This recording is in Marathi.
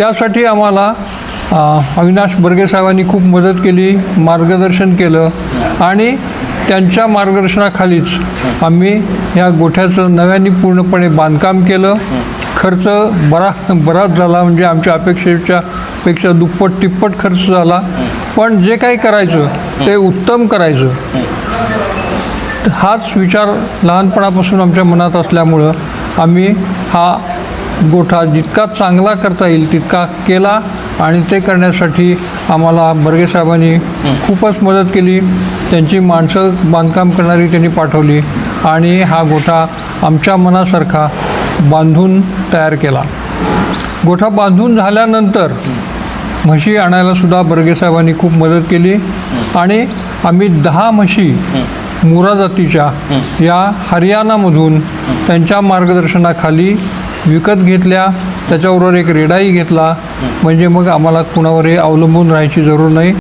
त्यासाठी आम्हाला अविनाश बर्गे साहेबांनी खूप मदत केली मार्गदर्शन केलं आणि त्यांच्या मार्गदर्शनाखालीच आम्ही ह्या गोठ्याचं नव्याने पूर्णपणे बांधकाम केलं. खर्च बरा बराच झाला म्हणजे आमच्या अपेक्षेच्या पेक्षा दुप्पट तिप्पट खर्च झाला. पण जे काही करायचं ते उत्तम करायचं. हाच विचार लहानपणापासून आमच्या मनात असल्यामुळं आम्ही हा गोठा जितका चांगला करता येईल तितका केला आणि ते करण्यासाठी आम्हाला बर्गे साहेबांनी खूपच मदत केली. त्यांची माणसं बांधकाम करणारी त्यांनी पाठवली आणि हा गोठा आमच्या मनासारखा बांधून तयार केला. गोठा बांधून झाल्यानंतर म्हशी आणायलासुद्धा बर्गे साहेबांनी खूप मदत केली आणि आम्ही दहा म्हशी मुरा जातीच्या या हरियाणामधून त्यांच्या मार्गदर्शनाखाली विकत घेतल्या त्याच्याबरोबर एक रेडाही घेतला. म्हणजे मग आम्हाला कुणावरही अवलंबून राहायची जरूर नाही.